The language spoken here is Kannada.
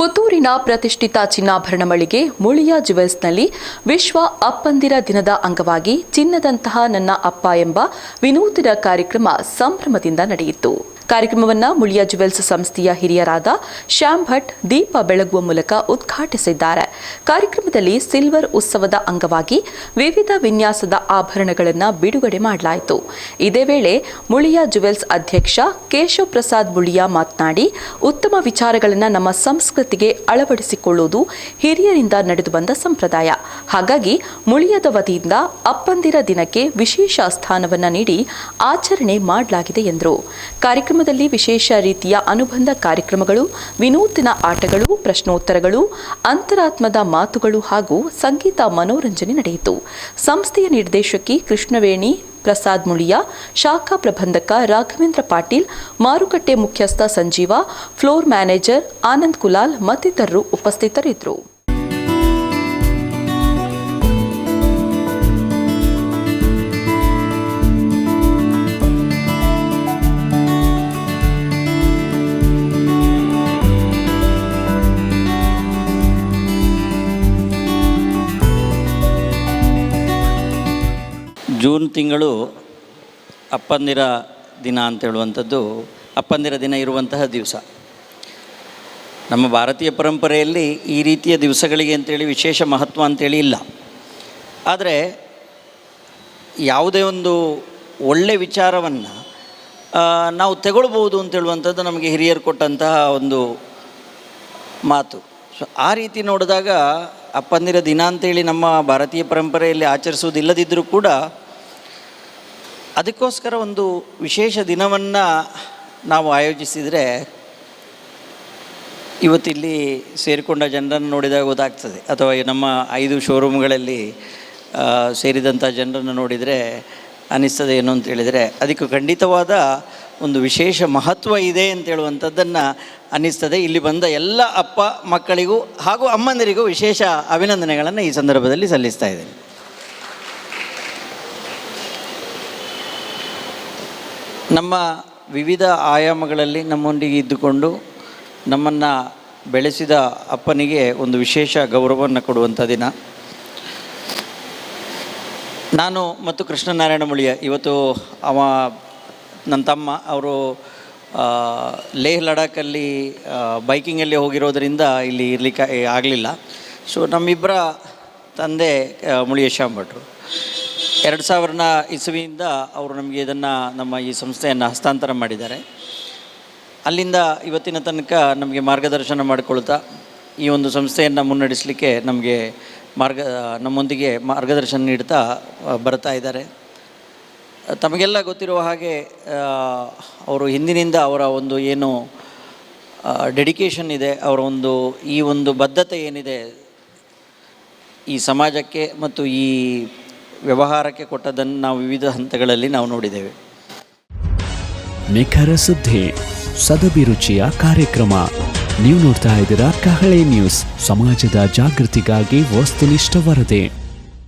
ಪುತ್ತೂರಿನ ಪ್ರತಿಷ್ಠಿತ ಚಿನ್ನಾಭರಣ ಮಳಿಗೆ ಮುಳಿಯ ಜುವೆಲ್ಸ್ನಲ್ಲಿ ವಿಶ್ವ ಅಪ್ಪಂದಿರ ದಿನದ ಅಂಗವಾಗಿ ಚಿನ್ನದಂತಹ ನನ್ನ ಅಪ್ಪ ಎಂಬ ವಿನೂತನ ಕಾರ್ಯಕ್ರಮ ಸಂಭ್ರಮದಿಂದ ನಡೆಯಿತು. ಕಾರ್ಯಕ್ರಮವನ್ನು ಮುಳಿಯಾ ಜುವೆಲ್ಸ್ ಸಂಸ್ಥೆಯ ಹಿರಿಯರಾದ ಶ್ಯಾಮ್ ಭಟ್ ದೀಪ ಬೆಳಗುವ ಮೂಲಕ ಉದ್ಘಾಟಿಸಿದ್ದಾರೆ. ಕಾರ್ಯಕ್ರಮದಲ್ಲಿ ಸಿಲ್ವರ್ ಉತ್ಸವದ ಅಂಗವಾಗಿ ವಿವಿಧ ವಿನ್ಯಾಸದ ಆಭರಣಗಳನ್ನು ಬಿಡುಗಡೆ ಮಾಡಲಾಯಿತು. ಇದೇ ವೇಳೆ ಮುಳಿಯಾ ಜುವೆಲ್ಸ್ ಅಧ್ಯಕ್ಷ ಕೇಶವ್ ಪ್ರಸಾದ್ ಮುಳಿಯಾ ಮಾತನಾಡಿ, ಉತ್ತಮ ವಿಚಾರಗಳನ್ನು ನಮ್ಮ ಸಂಸ್ಕೃತಿಗೆ ಅಳವಡಿಸಿಕೊಳ್ಳುವುದು ಹಿರಿಯರಿಂದ ನಡೆದು ಬಂದ ಸಂಪ್ರದಾಯ. ಹಾಗಾಗಿ ಮುಳಿಯದ ವತಿಯಿಂದ ಅಪ್ಪಂದಿರ ದಿನಕ್ಕೆ ವಿಶೇಷ ಸ್ಥಾನವನ್ನು ನೀಡಿ ಆಚರಣೆ ಮಾಡಲಾಗಿದೆ ಎಂದರು. ಕಾರ್ಯಕ್ರಮದಲ್ಲಿ ವಿಶೇಷ ರೀತಿಯ ಅನುಬಂಧ ಕಾರ್ಯಕ್ರಮಗಳು, ವಿನೂತನ ಆಟಗಳು, ಪ್ರಶ್ನೋತ್ತರಗಳು, ಅಂತರಾತ್ಮದ ಮಾತುಗಳು ಹಾಗೂ ಸಂಗೀತ ಮನೋರಂಜನೆ ನಡೆಯಿತು. ಸಂಸ್ಥೆಯ ನಿರ್ದೇಶಕಿ ಕೃಷ್ಣವೇಣಿ, ಪ್ರಸಾದ್ ಮುಳಿಯ, ಶಾಖಾ ಪ್ರಬಂಧಕ ರಾಘವೇಂದ್ರ ಪಾಟೀಲ್, ಮಾರುಕಟ್ಟೆ ಮುಖ್ಯಸ್ಥ ಸಂಜೀವ, ಫ್ಲೋರ್ ಮ್ಯಾನೇಜರ್ ಆನಂದ್ ಕುಲಾಲ್ ಮತ್ತಿತರರು ಉಪಸ್ಥಿತರಿದ್ದರು. ಜೂನ್ ತಿಂಗಳು ಅಪ್ಪಂದಿರ ದಿನ ಅಂತ ಹೇಳುವಂಥದ್ದು, ಅಪ್ಪಂದಿರ ದಿನ ಇರುವಂತಹ ದಿವಸ. ನಮ್ಮ ಭಾರತೀಯ ಪರಂಪರೆಯಲ್ಲಿ ಈ ರೀತಿಯ ದಿವಸಗಳಿಗೆ ಅಂತೇಳಿ ವಿಶೇಷ ಮಹತ್ವ ಅಂತೇಳಿ ಇಲ್ಲ. ಆದರೆ ಯಾವುದೇ ಒಂದು ಒಳ್ಳೆ ವಿಚಾರವನ್ನು ನಾವು ತಗೊಳ್ಬೋದು ಅಂತ ಹೇಳುವಂಥದ್ದು ನಮಗೆ ಹಿರಿಯರು ಕೊಟ್ಟಂತಹ ಒಂದು ಮಾತು. ಸೊ ಆ ರೀತಿ ನೋಡಿದಾಗ ಅಪ್ಪಂದಿರ ದಿನ ಅಂತೇಳಿ ನಮ್ಮ ಭಾರತೀಯ ಪರಂಪರೆಯಲ್ಲಿ ಆಚರಿಸುವುದಿಲ್ಲದಿದ್ದರೂ ಕೂಡ ಅದಕ್ಕೋಸ್ಕರ ಒಂದು ವಿಶೇಷ ದಿನವನ್ನು ನಾವು ಆಯೋಜಿಸಿದರೆ ಇವತ್ತಿಲ್ಲಿ ಸೇರಿಕೊಂಡ ಜನರನ್ನು ನೋಡಿದಾಗ ಗೊತ್ತಾಗ್ತದೆ. ಅಥವಾ ನಮ್ಮ ಐದು ಶೋರೂಮ್ಗಳಲ್ಲಿ ಸೇರಿದಂಥ ಜನರನ್ನು ನೋಡಿದರೆ ಅನ್ನಿಸ್ತದೆ ಏನು ಅಂತ ಹೇಳಿದರೆ, ಅದಕ್ಕೆ ಖಂಡಿತವಾದ ಒಂದು ವಿಶೇಷ ಮಹತ್ವ ಇದೆ ಅಂತ ಹೇಳುವಂಥದ್ದನ್ನು ಅನ್ನಿಸ್ತದೆ ಇಲ್ಲಿ ಬಂದ ಎಲ್ಲ ಅಪ್ಪ ಮಕ್ಕಳಿಗೂ ಹಾಗೂ ಅಮ್ಮಂದಿರಿಗೂ ವಿಶೇಷ ಅಭಿನಂದನೆಗಳನ್ನು ಈ ಸಂದರ್ಭದಲ್ಲಿ ಸಲ್ಲಿಸ್ತಾ ಇದ್ದೇನೆ. ನಮ್ಮ ವಿವಿಧ ಆಯಾಮಗಳಲ್ಲಿ ನಮ್ಮೊಂದಿಗೆ ಇದ್ದುಕೊಂಡು ನಮ್ಮನ್ನು ಬೆಳೆಸಿದ ಅಪ್ಪನಿಗೆ ಒಂದು ವಿಶೇಷ ಗೌರವವನ್ನು ಕೊಡುವಂಥ ದಿನ. ನಾನು ಮತ್ತು ಕೃಷ್ಣನಾರಾಯಣ ಮುಳಿಯ ಇವತ್ತು ಅವ ನನ್ನ ತಮ್ಮ ಅವರು ಲೇಹ್ ಲಡಾಖಲ್ಲಿ ಬೈಕಿಂಗಲ್ಲಿ ಹೋಗಿರೋದರಿಂದ ಇಲ್ಲಿ ಇರಲಿಕ್ಕೆ ಆಗಲಿಲ್ಲ. ಸೊ ನಮ್ಮಿಬ್ಬರ ತಂದೆ ಮುಳಿಯ ಶ್ಯಾಮ್ ಭಟ್ರು ಎರಡು ಸಾವಿರನ ಇಸವಿಯಿಂದ ಅವರು ನಮಗೆ ಇದನ್ನು ನಮ್ಮ ಈ ಸಂಸ್ಥೆಯನ್ನು ಹಸ್ತಾಂತರ ಮಾಡಿದ್ದಾರೆ. ಅಲ್ಲಿಂದ ಇವತ್ತಿನ ತನಕ ನಮಗೆ ಮಾರ್ಗದರ್ಶನ ಮಾಡಿಕೊಳ್ತಾ ಈ ಒಂದು ಸಂಸ್ಥೆಯನ್ನು ಮುನ್ನಡೆಸಲಿಕ್ಕೆ ನಮಗೆ ಮಾರ್ಗ, ನಮ್ಮೊಂದಿಗೆ ಮಾರ್ಗದರ್ಶನ ನೀಡ್ತಾ ಬರ್ತಾ ಇದ್ದಾರೆ. ತಮಗೆಲ್ಲ ಗೊತ್ತಿರುವ ಹಾಗೆ ಅವರು ಹಿಂದಿನಿಂದ ಅವರ ಒಂದು ಏನು ಡೆಡಿಕೇಶನ್ ಇದೆ, ಅವರ ಒಂದು, ಈ ಒಂದು ಬದ್ಧತೆ ಏನಿದೆ, ಈ ಸಮಾಜಕ್ಕೆ ಮತ್ತು ಈ ವ್ಯವಹಾರಕ್ಕೆ ಕೊಟ್ಟದನ್ನು ನಾವು ವಿವಿಧ ಹಂತಗಳಲ್ಲಿ ನಾವು ನೋಡಿದ್ದೇವೆ. ನಿಖರ ಸುದ್ದಿ, ಸದಭಿರುಚಿಯ ಕಾರ್ಯಕ್ರಮ. ನೀವು ನೋಡ್ತಾ ಇದ್ದೀರಾ ಕಹಳೆ ನ್ಯೂಸ್, ಸಮಾಜದ ಜಾಗೃತಿಗಾಗಿ ವಸ್ತುನಿಷ್ಠ ವರದಿ.